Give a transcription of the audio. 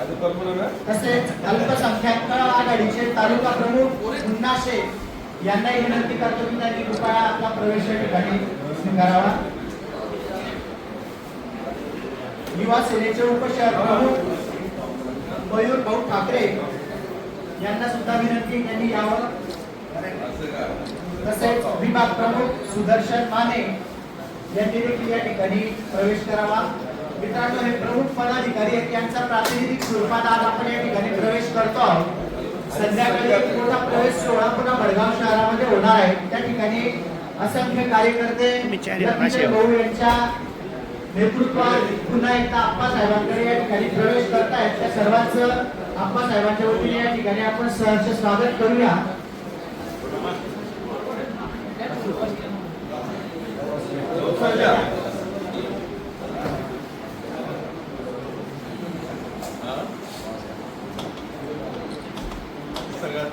तसेच अल्पसंख्याक आघाडीचे तालुका प्रमुख मुन्ना शेख यांनाही विनंती करतो की त्यांनी कृपया आपला प्रवेश या ठिकाणी करावा युवा सेनेचे उपशहर प्रमुख मयूर भाऊ ठाकरे यांना सुद्धा विनंती त्यांनी यावं. तसेच विभाग प्रमुख सुदर्शन माने यांनी देखील या ठिकाणी प्रवेश करावा. मित्रांनो हे प्रमुख पदाधिकारी आहेत. यांचा प्रातिनिधिक स्वरूपात आज आपण या ठिकाणी प्रवेश करतो आहोत. संध्याकाळी एक मोठा प्रवेश सोहळा पुन्हा भडगाव शहरामध्ये होणार आहे. त्या ठिकाणी असंख्य कार्यकर्ते लक्ष्मण भाऊ यांच्या नेतृत्वात पुन्हा एकदा आप्पासाहेबांकडे या ठिकाणी प्रवेश करतायत. त्या सर्वांचं आप्पासाहेबांच्या वतीने या ठिकाणी आपण सहर्ष स्वागत करूया. सगळ्यात